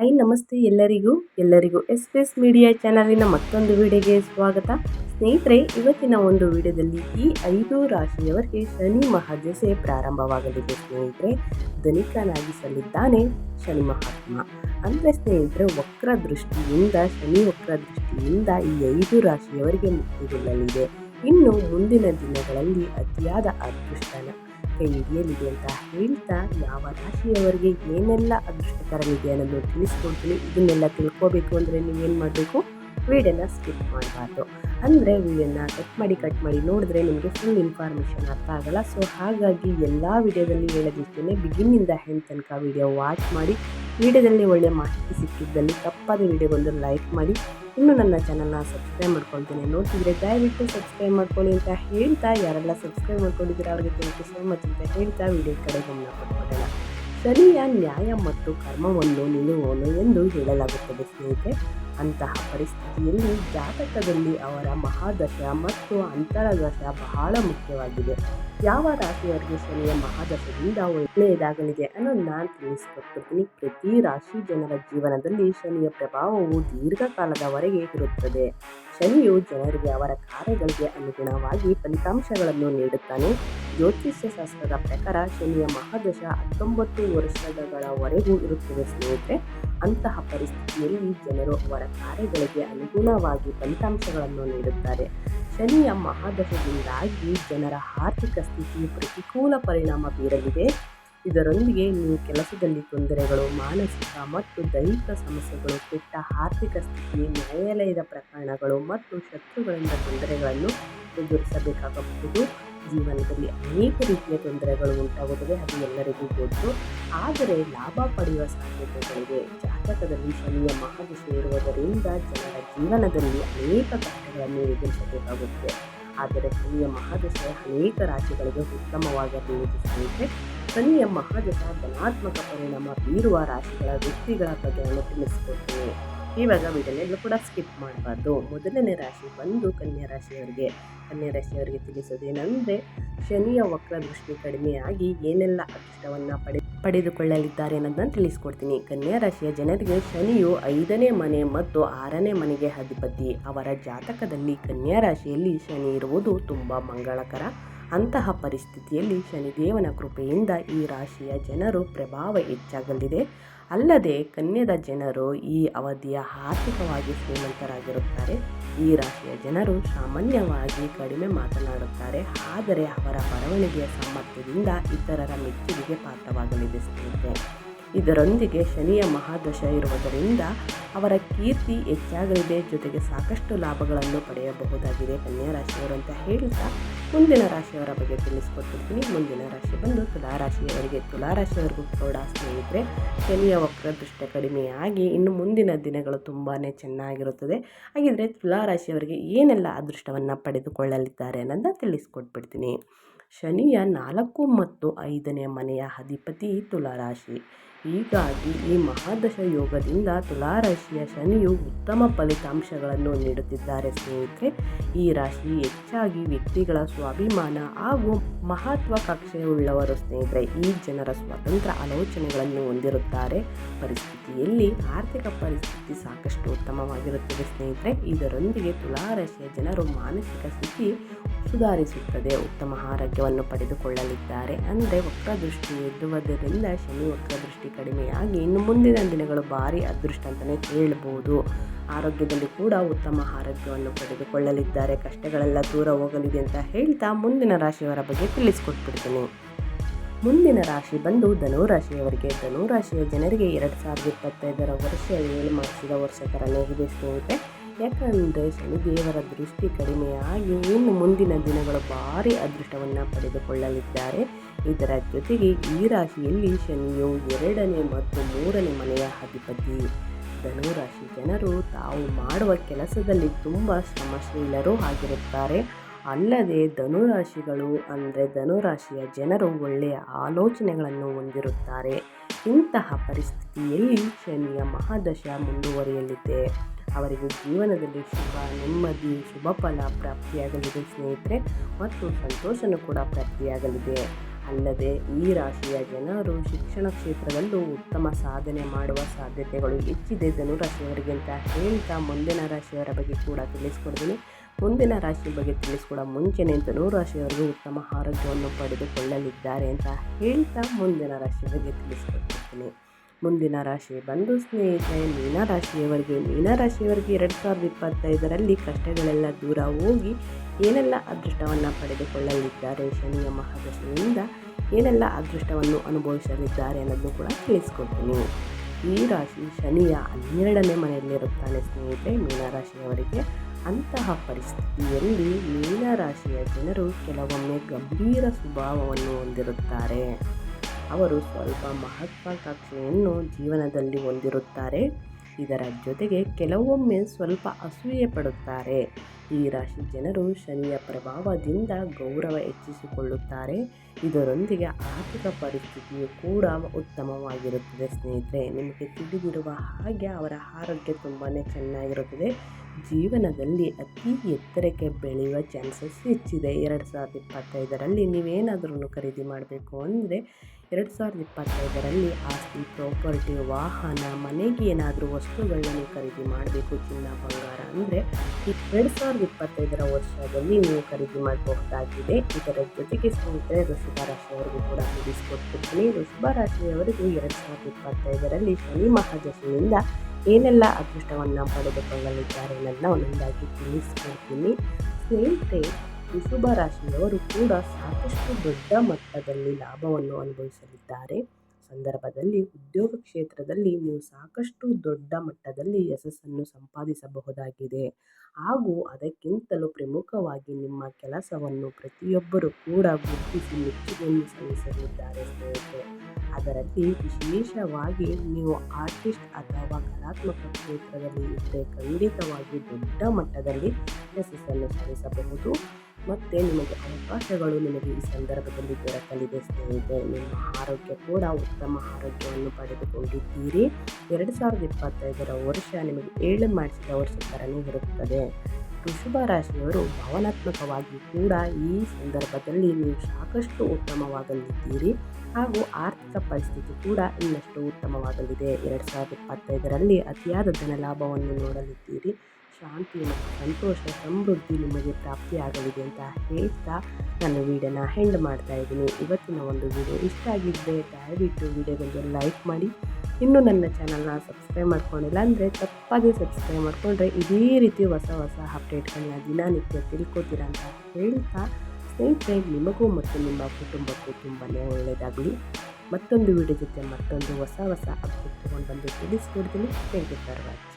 High ನಮಸ್ತೆ ಎಲ್ಲರಿಗೂ ಎಲ್ಲರಿಗೂ ಎಸ್ ಎಸ್ ಮೀಡಿಯಾ ಚಾನಲಿನ ಮತ್ತೊಂದು ವಿಡಿಯೋಗೆ ಸ್ವಾಗತ. ಸ್ನೇಹಿತರೆ, ಇವತ್ತಿನ ಒಂದು ವಿಡಿಯೋದಲ್ಲಿ ಈ ಐದು ರಾಶಿಯವರಿಗೆ ಶನಿ ಮಹಾದಶೆ ಪ್ರಾರಂಭವಾಗಲಿದೆ. ಸ್ನೇಹಿತರೆ ಧನಿಕನಾಗಿಸಲಿದ್ದಾನೆ ಶನಿ ಮಹಾತ್ಮ. ಅಂದರೆ ಸ್ನೇಹಿತರೆ ವಕ್ರ ದೃಷ್ಟಿಯಿಂದ ಶನಿ ವಕ್ರ ದೃಷ್ಟಿಯಿಂದ ಈ ಐದು ರಾಶಿಯವರಿಗೆ ಮುಕ್ತಿಗೊಳ್ಳಲಿದೆ ಇನ್ನು ಮುಂದಿನ ದಿನಗಳಲ್ಲಿ ಅತಿಯಾದ ಅದೃಷ್ಟನ ಕೈ ಹಿಡಿಯಲಿದೆ ಅಂತ ಹೇಳ್ತಾ ಯಾವ ರಾಶಿಯವರಿಗೆ ಏನೆಲ್ಲ ಅದೃಷ್ಟಕರವಿದೆ ಅನ್ನೋದು ತಿಳಿಸ್ಕೊಡ್ತೀನಿ, ಇದನ್ನೆಲ್ಲ ತಿಳ್ಕೋಬೇಕು ಅಂದರೆ ನೀವೇನು ಮಾಡಬೇಕು? ವೀಡಿಯೋನ ಸ್ಕಿಪ್ ಮಾಡಬಾರ್ದು. ಅಂದರೆ ವೀಡಿಯೋನ ಕಟ್ ಮಾಡಿ ಕಟ್ ಮಾಡಿ ನೋಡಿದ್ರೆ ನಿಮಗೆ ಫುಲ್ ಇನ್ಫಾರ್ಮೇಷನ್ ಅರ್ಥ ಆಗಲ್ಲ. ಸೊ ಹಾಗಾಗಿ ಎಲ್ಲ ವಿಡಿಯೋದಲ್ಲಿ ಹೇಳೋದಿಷ್ಟೇ ಬಿಗಿನಿಂದ ಹೆಂಡ್ ತನಕ ವಿಡಿಯೋ ವಾಚ್ ಮಾಡಿ ವಿಡಿಯೋದಲ್ಲಿ ಒಳ್ಳೆಯ ಮಾಹಿತಿ ಸಿಕ್ಕಿದ್ದಲ್ಲಿ ತಪ್ಪಾದ ವಿಡಿಯೋಗೊಂದು ಲೈಕ್ ಮಾಡಿ. ಇನ್ನು ನನ್ನ ಚಾನಲ್ನ ಸಬ್ಸ್ಕ್ರೈಬ್ ಮಾಡ್ಕೊಳ್ತೀನಿ. ನೋಡ್ತಿದ್ರೆ ದಯವಿಟ್ಟು ಸಬ್ಸ್ಕ್ರೈಬ್ ಮಾಡ್ಕೊಳ್ಳಿ ಅಂತ ಹೇಳ್ತಾ, ಯಾರೆಲ್ಲ ಸಬ್ಸ್ಕ್ರೈಬ್ ಮಾಡ್ಕೊಂಡಿದ್ದೀರಾ ಅವ್ರಿಗೆ ಥ್ಯಾಂಕ್ ಯು ಸೊ ಮಚ್ ಅಂತ ಹೇಳ್ತಾ, ವಿಡಿಯೋ ಕಡೆ ಗಮನ ಕೊಟ್ಕೊಡೋಣ ಶನಿಯ ನ್ಯಾಯ ಮತ್ತು ಕರ್ಮವನ್ನು ನಿಲ್ಲುವನು ಎಂದು ಹೇಳಲಾಗುತ್ತದೆ ಸ್ನೇಹಿತರೆ. ಅಂತಹ ಪರಿಸ್ಥಿತಿಯಲ್ಲಿ ಜಾತಕದಲ್ಲಿ ಅವರ ಮಹಾದಶ ಮತ್ತು ಅಂತರದಶ ಬಹಳ ಮುಖ್ಯವಾಗಿದೆ. ಯಾವ ರಾಶಿಯವರಿಗೆ ಶನಿಯ ಮಹಾದಶದಿಂದ ಒಳ್ಳೆಯದಾಗಲಿದೆ ಅನ್ನೋದು ನಾನು ತಿಳಿಸ್ಕೊಡ್ತೀನಿ. ಪ್ರತಿ ರಾಶಿ ಜನರ ಜೀವನದಲ್ಲಿ ಶನಿಯ ಪ್ರಭಾವವು ದೀರ್ಘಕಾಲದವರೆಗೆ ಇರುತ್ತದೆ. ಶನಿಯು ಜನರಿಗೆ ಅವರ ಕಾರ್ಯಗಳಿಗೆ ಅನುಗುಣವಾಗಿ ಫಲಿತಾಂಶಗಳನ್ನು ನೀಡುತ್ತಾನೆ. ಜ್ಯೋತಿಷ್ಯ ಶಾಸ್ತ್ರದ ಪ್ರಕಾರ ಶನಿಯ ಮಹಾದಶ ಹತ್ತೊಂಬತ್ತು ವರ್ಷಗಳವರೆಗೂ ಇರುತ್ತದೆ ಸ್ನೇಹಿತರೆ. ಅಂತಹ ಪರಿಸ್ಥಿತಿಯಲ್ಲಿ ಜನರು ಅವರ ಕಾರ್ಯಗಳಿಗೆ ಅನುಗುಣವಾಗಿ ಫಲಿತಾಂಶಗಳನ್ನು ನೀಡುತ್ತಾರೆ. ಶನಿಯ ಮಹಾದಶದಿಂದಾಗಿ ಜನರ ಆರ್ಥಿಕ ಸ್ಥಿತಿ ಪ್ರತಿಕೂಲ ಪರಿಣಾಮ ಬೀರಲಿದೆ. ಇದರೊಂದಿಗೆ ನೀವು ಕೆಲಸದಲ್ಲಿ ತೊಂದರೆಗಳು, ಮಾನಸಿಕ ಮತ್ತು ದೈಹಿಕ ಸಮಸ್ಯೆಗಳು, ಕೆಟ್ಟ ಆರ್ಥಿಕ ಸ್ಥಿತಿ, ನ್ಯಾಯಾಲಯದ ಪ್ರಕರಣಗಳು ಮತ್ತು ಶತ್ರುಗಳಿಂದ ತೊಂದರೆಗಳನ್ನು ಎದುರಿಸಬೇಕಾಗಬಹುದು. ಜೀವನದಲ್ಲಿ ಅನೇಕ ರೀತಿಯ ತೊಂದರೆಗಳು ಉಂಟಾಗುತ್ತದೆ ಅದು ಎಲ್ಲರಿಗೂ ಗೊತ್ತು. ಆದರೆ ಲಾಭ ಪಡೆಯುವ ಸಾಧ್ಯತೆಗಳಿವೆ ಜಾತಕದಲ್ಲಿ ಶನಿಯ ಮಹಾದಶೆ ಇರುವುದರಿಂದ ಜನರ ಜೀವನದಲ್ಲಿ ಅನೇಕ ಕಷ್ಟಗಳನ್ನು ಎದುರಿಸಬೇಕಾಗುತ್ತದೆ. ಆದರೆ ಶನಿಯ ಮಹಾದಶೆ ಅನೇಕ ರಾಶಿಗಳಿಗೆ ಉತ್ತಮವಾಗಿ ಸ್ನೇಹಿತರೆ ಶನಿಯ ಮಹಾದಶ ಧನಾತ್ಮಕ ಪರಿಣಾಮ ಬೀರುವ ರಾಶಿಗಳ ವ್ಯಕ್ತಿಗಳ ಬಗ್ಗೆ ತಿಳಿಸ್ಕೊಡ್ತೀನಿ. ಇವಾಗ ವಿಡಿಯೋನೆಲ್ಲ ಕೂಡ ಸ್ಕಿಪ್ ಮಾಡಬಾರ್ದು. ಮೊದಲನೇ ರಾಶಿ ಬಂದು ಕನ್ಯಾ ರಾಶಿಯವರಿಗೆ. ಕನ್ಯಾ ರಾಶಿಯವರಿಗೆ ತಿಳಿಸೋದೇನೆಂದರೆ, ಶನಿಯ ವಕ್ರ ದೃಷ್ಟಿ ಕಡಿಮೆಯಾಗಿ ಏನೆಲ್ಲ ಅದೃಷ್ಟವನ್ನು ಪಡೆ, ಪಡೆದುಕೊಳ್ಳಲಿದ್ದಾರೆ ಅನ್ನೋದನ್ನು ತಿಳಿಸ್ಕೊಡ್ತೀನಿ. ಕನ್ಯಾ ರಾಶಿಯ ಜನರಿಗೆ ಶನಿಯು ಐದನೇ ಮನೆ ಮತ್ತು ಆರನೇ ಮನೆಗೆ ಅಧಿಪತಿ. ಅವರ ಜಾತಕದಲ್ಲಿ ಕನ್ಯಾ ರಾಶಿಯಲ್ಲಿ ಶನಿ ಇರುವುದು ತುಂಬ ಮಂಗಳಕರ. ಅಂತಹ ಪರಿಸ್ಥಿತಿಯಲ್ಲಿ ಶನಿದೇವನ ಕೃಪೆಯಿಂದ ಈ ರಾಶಿಯ ಜನರು ಪ್ರಭಾವ ಹೆಚ್ಚಾಗಲಿದೆ. ಅಲ್ಲದೆ ಕನ್ಯದ ಜನರು ಈ ಅವಧಿಯ ಆರ್ಥಿಕವಾಗಿ ಶ್ರೀಮಂತರಾಗಿರುತ್ತಾರೆ. ಈ ರಾಶಿಯ ಜನರು ಸಾಮಾನ್ಯವಾಗಿ ಕಡಿಮೆ ಮಾತನಾಡುತ್ತಾರೆ. ಆದರೆ ಅವರ ಬರವಣಿಗೆಯ ಸಾಮರ್ಥ್ಯದಿಂದ ಇತರರ ಮೆಚ್ಚುಗೆಗೆ ಪಾತ್ರವಾಗಲಿದೆ ಸ್ನೇಹಿತರೆ. ಇದರೊಂದಿಗೆ ಶನಿಯ ಮಹಾದಶ ಇರುವುದರಿಂದ ಅವರ ಕೀರ್ತಿ ಹೆಚ್ಚಾಗಲಿದೆ. ಜೊತೆಗೆ ಸಾಕಷ್ಟು ಲಾಭಗಳನ್ನು ಪಡೆಯಬಹುದಾಗಿದೆ. ಕನ್ಯಾ ರಾಶಿಯವರು ಅಂತ ಹೇಳ್ತಾ ಮುಂದಿನ ರಾಶಿಯವರ ಬಗ್ಗೆ ತಿಳಿಸ್ಕೊಟ್ಟಿರ್ತೀನಿ. ಮುಂದಿನ ರಾಶಿ ಬಂದು ತುಲಾರಾಶಿಯವರಿಗೆ ತುಲಾರಾಶಿಯವರಿಗೂ ಕೂಡ ಸ್ನೇಹಿತರೆ, ಶನಿಯ ವಕ್ರ ದೃಷ್ಟ ಕಡಿಮೆಯಾಗಿ ಇನ್ನು ಮುಂದಿನ ದಿನಗಳು ತುಂಬಾ ಚೆನ್ನಾಗಿರುತ್ತದೆ. ಹಾಗಿದ್ರೆ ತುಲಾರಾಶಿಯವರಿಗೆ ಏನೆಲ್ಲ ಅದೃಷ್ಟವನ್ನು ಪಡೆದುಕೊಳ್ಳಲಿದ್ದಾರೆ ಅನ್ನೋದನ್ನ ತಿಳಿಸ್ಕೊಟ್ಬಿಡ್ತೀನಿ. ಶನಿಯ ನಾಲ್ಕು ಮತ್ತು ಐದನೇ ಮನೆಯ ಅಧಿಪತಿ ತುಲಾರಾಶಿ ಹೀಗಾಗಿ ಈ ಮಹಾದಶ ಯೋಗದಿಂದ ತುಲಾರಾಶಿಯ ಶನಿಯು ಉತ್ತಮ ಫಲಿತಾಂಶಗಳನ್ನು ನೀಡುತ್ತಿದ್ದಾರೆ ಸ್ನೇಹಿತರೆ. ಈ ರಾಶಿ ಹೆಚ್ಚಾಗಿ ವ್ಯಕ್ತಿಗಳ ಸ್ವಾಭಿಮಾನ ಹಾಗೂ ಮಹತ್ವಾಕಾಂಕ್ಷೆಯುಳ್ಳವರು ಸ್ನೇಹಿತರೆ. ಈ ಜನರ ಸ್ವತಂತ್ರ ಆಲೋಚನೆಗಳನ್ನು ಹೊಂದಿರುತ್ತಾರೆ. ಪರಿಸ್ಥಿತಿಯಲ್ಲಿ ಆರ್ಥಿಕ ಪರಿಸ್ಥಿತಿ ಸಾಕಷ್ಟು ಉತ್ತಮವಾಗಿರುತ್ತದೆ ಸ್ನೇಹಿತರೆ. ಇದರೊಂದಿಗೆ ತುಲಾರಾಶಿಯ ಜನರು ಮಾನಸಿಕ ಸ್ಥಿತಿ ಸುಧಾರಿಸುತ್ತದೆ. ಉತ್ತಮ ಆರೋಗ್ಯವನ್ನು ಪಡೆದುಕೊಳ್ಳಲಿದ್ದಾರೆ. ಅಂದರೆ ವಕ್ರದೃಷ್ಟಿ ಎದ್ದುವುದರಿಂದ ಶನಿ ವಕ್ರದೃಷ್ಟಿ ಕಡಿಮೆಯಾಗಿ ಇನ್ನು ಮುಂದಿನ ದಿನಗಳು ಭಾರಿ ಅದೃಷ್ಟ ಅಂತಲೇ ಹೇಳ್ಬೋದು. ಆರೋಗ್ಯದಲ್ಲಿ ಕೂಡ ಉತ್ತಮ ಆರೋಗ್ಯವನ್ನು ಪಡೆದುಕೊಳ್ಳಲಿದ್ದಾರೆ. ಕಷ್ಟಗಳೆಲ್ಲ ದೂರ ಹೋಗಲಿದೆ ಅಂತ ಹೇಳ್ತಾ ಮುಂದಿನ ರಾಶಿಯವರ ಬಗ್ಗೆ ತಿಳಿಸ್ಕೊಟ್ಬಿಡ್ತೀನಿ. ಮುಂದಿನ ರಾಶಿ ಬಂದು ಧನುರಾಶಿಯವರಿಗೆ. ಧನುರಾಶಿಯ ಜನರಿಗೆ ಎರಡು ಸಾವಿರದ ಇಪ್ಪತ್ತೈದರ ವರ್ಷ ಏಳು ಮಾಡಿಸಿದ ವರ್ಷ ಥರನೇ ಇದೆ ಯಾಕಂದರೆ ಶನಿದೇವರ ದೃಷ್ಟಿ ಕಡಿಮೆಯಾಗಿ ಇನ್ನು ಮುಂದಿನ ದಿನಗಳು ಭಾರಿ ಅದೃಷ್ಟವನ್ನು ಪಡೆದುಕೊಳ್ಳಲಿದ್ದಾರೆ. ಇದರ ಜೊತೆಗೆ ಈ ರಾಶಿಯಲ್ಲಿ ಶನಿಯು ಎರಡನೇ ಮತ್ತು ಮೂರನೇ ಮನೆಯ ಅಧಿಪತಿ. ಧನುರಾಶಿ ಜನರು ತಾವು ಮಾಡುವ ಕೆಲಸದಲ್ಲಿ ತುಂಬ ಶ್ರಮಶೀಲರು ಆಗಿರುತ್ತಾರೆ. ಅಲ್ಲದೆ ಧನುರಾಶಿಗಳು ಅಂದರೆ ಧನುರಾಶಿಯ ಜನರು ಒಳ್ಳೆಯ ಆಲೋಚನೆಗಳನ್ನು ಹೊಂದಿರುತ್ತಾರೆ. ಇಂತಹ ಪರಿಸ್ಥಿತಿಯಲ್ಲಿ ಶನಿಯ ಮಹಾದಶ ಮುಂದುವರಿಯಲಿದೆ. ಅವರಿಗೆ ಜೀವನದಲ್ಲಿ ಶುಭ, ನೆಮ್ಮದಿ, ಶುಭ ಫಲ ಪ್ರಾಪ್ತಿಯಾಗಲಿದೆ ಸ್ನೇಹಿತರೆ. ಮತ್ತು ಸಂತೋಷನೂ ಕೂಡ ಪ್ರಾಪ್ತಿಯಾಗಲಿದೆ. ಅಲ್ಲದೆ ಈ ರಾಶಿಯ ಜನರು ಶಿಕ್ಷಣ ಕ್ಷೇತ್ರದಲ್ಲೂ ಉತ್ತಮ ಸಾಧನೆ ಮಾಡುವ ಸಾಧ್ಯತೆಗಳು ಹೆಚ್ಚಿದೆ. ಧನುರಾಶಿಯವರಿಗೆ ಅಂತ ಹೇಳ್ತಾ ಮುಂದಿನ ರಾಶಿಯವರ ಬಗ್ಗೆ ಕೂಡ ತಿಳಿಸ್ಕೊಡ್ತೀನಿ. ಮುಂದಿನ ರಾಶಿ ಬಗ್ಗೆ ತಿಳಿಸ್ಕೊಡೋ ಮುಂಚೆನೇ ಧನುರಾಶಿಯವರಿಗೆ ಉತ್ತಮ ಆರೋಗ್ಯವನ್ನು ಪಡೆದುಕೊಳ್ಳಲಿದ್ದಾರೆ ಅಂತ ಹೇಳ್ತಾ ಮುಂದಿನ ರಾಶಿಯ ಬಗ್ಗೆ ತಿಳಿಸ್ಕೊಡ್ತಿರ್ತೀನಿ ಮುಂದಿನ ರಾಶಿ ಬಂದು ಸ್ನೇಹಿತರೆ ಮೀನರಾಶಿಯವರಿಗೆ ಮೀನರಾಶಿಯವರಿಗೆ ಎರಡು ಸಾವಿರದ ಇಪ್ಪತ್ತೈದರಲ್ಲಿ ಕಷ್ಟಗಳೆಲ್ಲ ದೂರ ಹೋಗಿ ಏನೆಲ್ಲ ಅದೃಷ್ಟವನ್ನು ಪಡೆದುಕೊಳ್ಳಲಿದ್ದಾರೆ ಶನಿಯ ಮಹಾದಶೆಯಿಂದ, ಏನೆಲ್ಲ ಅದೃಷ್ಟವನ್ನು ಅನುಭವಿಸಲಿದ್ದಾರೆ ಅನ್ನೋದನ್ನು ಕೂಡ ತಿಳಿಸ್ಕೊಡ್ತೀನಿ. ಈ ರಾಶಿ ಶನಿಯ ಹನ್ನೆರಡನೇ ಮನೆಯಲ್ಲಿರುತ್ತಾನೆ ಸ್ನೇಹಿತರೆ ಮೀನರಾಶಿಯವರಿಗೆ ಅಂತಹ ಪರಿಸ್ಥಿತಿಯಲ್ಲಿ ಮೀನರಾಶಿಯ ಜನರು ಕೆಲವೊಮ್ಮೆ ಗಂಭೀರ ಸ್ವಭಾವವನ್ನು ಹೊಂದಿರುತ್ತಾರೆ. ಅವರು ಸ್ವಲ್ಪ ಮಹತ್ವಾಕಾಂಕ್ಷೆಯನ್ನು ಜೀವನದಲ್ಲಿ ಹೊಂದಿರುತ್ತಾರೆ. ಇದರ ಜೊತೆಗೆ ಕೆಲವೊಮ್ಮೆ ಸ್ವಲ್ಪ ಅಸೂಯೆ ಪಡುತ್ತಾರೆ. ಈ ರಾಶಿ ಜನರು ಶನಿಯ ಪ್ರಭಾವದಿಂದ ಗೌರವ ಹೆಚ್ಚಿಸಿಕೊಳ್ಳುತ್ತಾರೆ. ಇದರೊಂದಿಗೆ ಆರ್ಥಿಕ ಪರಿಸ್ಥಿತಿಯು ಕೂಡ ಉತ್ತಮವಾಗಿರುತ್ತದೆ ಸ್ನೇಹಿತರೆ. ನಿಮಗೆ ತಿಳಿದಿರುವ ಹಾಗೆ ಅವರ ಆರೋಗ್ಯ ತುಂಬಾ ಚೆನ್ನಾಗಿರುತ್ತದೆ. ಜೀವನದಲ್ಲಿ ಅತಿ ಎತ್ತರಕ್ಕೆ ಬೆಳೆಯುವ ಚಾನ್ಸಸ್ ಹೆಚ್ಚಿದೆ. ಎರಡು ಸಾವಿರದ ಇಪ್ಪತ್ತೈದರಲ್ಲಿ ನೀವೇನಾದ್ರೂ ಖರೀದಿ ಮಾಡಬೇಕು ಅಂದರೆ ಎರಡು ಸಾವಿರದ ಇಪ್ಪತ್ತೈದರಲ್ಲಿ ಆಸ್ತಿ, ಪ್ರಾಪರ್ಟಿ, ವಾಹನ, ಮನೆಗೆ ಏನಾದರೂ ವಸ್ತುಗಳನ್ನು ಖರೀದಿ ಮಾಡಬೇಕು, ಚಿನ್ನ, ಬಂಗಾರ ಅಂದರೆ ಎರಡು ಸಾವಿರದ ಇಪ್ಪತ್ತೈದರ ವರ್ಷದಲ್ಲಿ ನೀವು ಖರೀದಿ ಮಾಡಬಹುದಾಗಿದೆ. ಇದರ ಜೊತೆಗೆ ಸ್ನೇಹಿತರೆ, ವೃಷಭ ರಾಶಿಯವರಿಗೂ ಕೂಡ ತಿಳಿಸ್ಕೊಡ್ತಿರ್ತೀನಿ. ವೃಷಭ ರಾಶಿಯವರಿಗೂ ಎರಡು ಸಾವಿರದ ಇಪ್ಪತ್ತೈದರಲ್ಲಿ ಶನಿ ಮಹಾದಶಿಯಿಂದ ಏನೆಲ್ಲ ಅದೃಷ್ಟವನ್ನು ಪಡೆದುಕೊಳ್ಳಲಿದ್ದಾರೆ ಅನ್ನೋದನ್ನ ಒಂದೊಂದಾಗಿ ತಿಳಿಸ್ಕೊಡ್ತೀನಿ. ಸ್ನೇಹಿತರೆ ಋಷಭ ರಾಶಿಯವರು ಕೂಡ ಸಾಕಷ್ಟು ದೊಡ್ಡ ಮಟ್ಟದಲ್ಲಿ ಲಾಭವನ್ನು ಅನುಭವಿಸಲಿದ್ದಾರೆ. ಸಂದರ್ಭದಲ್ಲಿ ಉದ್ಯೋಗ ಕ್ಷೇತ್ರದಲ್ಲಿ ನೀವು ಸಾಕಷ್ಟು ದೊಡ್ಡ ಮಟ್ಟದಲ್ಲಿ ಯಶಸ್ಸನ್ನು ಸಂಪಾದಿಸಬಹುದಾಗಿದೆ. ಹಾಗೂ ಅದಕ್ಕಿಂತಲೂ ಪ್ರಮುಖವಾಗಿ ನಿಮ್ಮ ಕೆಲಸವನ್ನು ಪ್ರತಿಯೊಬ್ಬರು ಕೂಡ ಗುರುತಿಸಿ ಮೆಚ್ಚುಗೆಯನ್ನು ಸಲ್ಲಿಸಲಿದ್ದಾರೆ ಸ್ನೇಹಿತರೆ. ಅದರಲ್ಲಿ ವಿಶೇಷವಾಗಿ ನೀವು ಆರ್ಟಿಸ್ಟ್ ಅಥವಾ ಕಲಾತ್ಮಕ ಕ್ಷೇತ್ರದಲ್ಲಿ ಇದ್ದರೆ ಖಂಡಿತವಾಗಿ ದೊಡ್ಡ ಮಟ್ಟದಲ್ಲಿ ಯಶಸ್ಸನ್ನು ಸಾಧಿಸಬಹುದು. ಮತ್ತು ನಿಮಗೆ ಅವಕಾಶಗಳು ನಿಮಗೆ ಈ ಸಂದರ್ಭದಲ್ಲಿ ದೊರಕಲಿದೆ ಸ್ನೇಹಿತರೆ. ನಿಮ್ಮ ಆರೋಗ್ಯ ಕೂಡ ಉತ್ತಮ ಆರೋಗ್ಯವನ್ನು ಪಡೆದುಕೊಂಡಿದ್ದೀರಿ. ಎರಡು ಸಾವಿರದ ಇಪ್ಪತ್ತೈದರ ವರ್ಷ ನಿಮಗೆ ಏಳು ಮಾಡಿಸಿದ ವರ್ಷ ಥರನೇ ಇರುತ್ತದೆ. ಋಷಭ ರಾಶಿಯವರು ಭಾವನಾತ್ಮಕವಾಗಿ ಕೂಡ ಈ ಸಂದರ್ಭದಲ್ಲಿ ನೀವು ಸಾಕಷ್ಟು ಉತ್ತಮವಾಗಲಿದ್ದೀರಿ. ಹಾಗೂ ಆರ್ಥಿಕ ಪರಿಸ್ಥಿತಿ ಕೂಡ ಇನ್ನಷ್ಟು ಉತ್ತಮವಾಗಲಿದೆ. ಎರಡು ಸಾವಿರದ ಇಪ್ಪತ್ತೈದರಲ್ಲಿ ಅತಿಯಾದ ಧನ ಲಾಭವನ್ನು ನೋಡಲಿದ್ದೀರಿ. ಶಾಂತಿ ಮತ್ತು ಸಂತೋಷ ಸಮೃದ್ಧಿ ನಿಮಗೆ ಪ್ರಾಪ್ತಿಯಾಗಲಿದೆ ಅಂತ ಹೇಳ್ತಾ ನಾನು ವೀಡಿಯೋನ ಹೆಂಡ್ ಮಾಡ್ತಾ ಇದ್ದೀನಿ. ಇವತ್ತಿನ ಒಂದು ವಿಡಿಯೋ ಇಷ್ಟ ಆಗಿದ್ದರೆ ದಯವಿಟ್ಟು ವಿಡಿಯೋಗೊಂದು ಲೈಕ್ ಮಾಡಿ. ಇನ್ನೂ ನನ್ನ ಚಾನಲ್ನ ಸಬ್ಸ್ಕ್ರೈಬ್ ಮಾಡ್ಕೊಂಡಿಲ್ಲ ಅಂದರೆ ತಪ್ಪಾಗಿ ಸಬ್ಸ್ಕ್ರೈಬ್ ಮಾಡಿಕೊಂಡ್ರೆ ಇದೇ ರೀತಿ ಹೊಸ ಹೊಸ ಅಪ್ಡೇಟ್ಗಳನ್ನ ದಿನನಿತ್ಯ ತಿಳ್ಕೊತೀರ ಅಂತ ಹೇಳ್ತಾ ಸ್ನೇಹಿತರೆ, ನಿಮಗೂ ಮತ್ತು ನಿಮ್ಮ ಕುಟುಂಬಕ್ಕೂ ತುಂಬಾ ಒಳ್ಳೆಯದಾಗಲಿ ಮತ್ತೊಂದು ವಿಡಿಯೋ ಜೊತೆ ಮತ್ತೊಂದು ಹೊಸ ಹೊಸ ಅಪ್ಡೇಟ್ ತೊಗೊಂಡು ಬಂದು ತಿಳಿಸ್ಕೊಡ್ತೀನಿ. Thank you for watching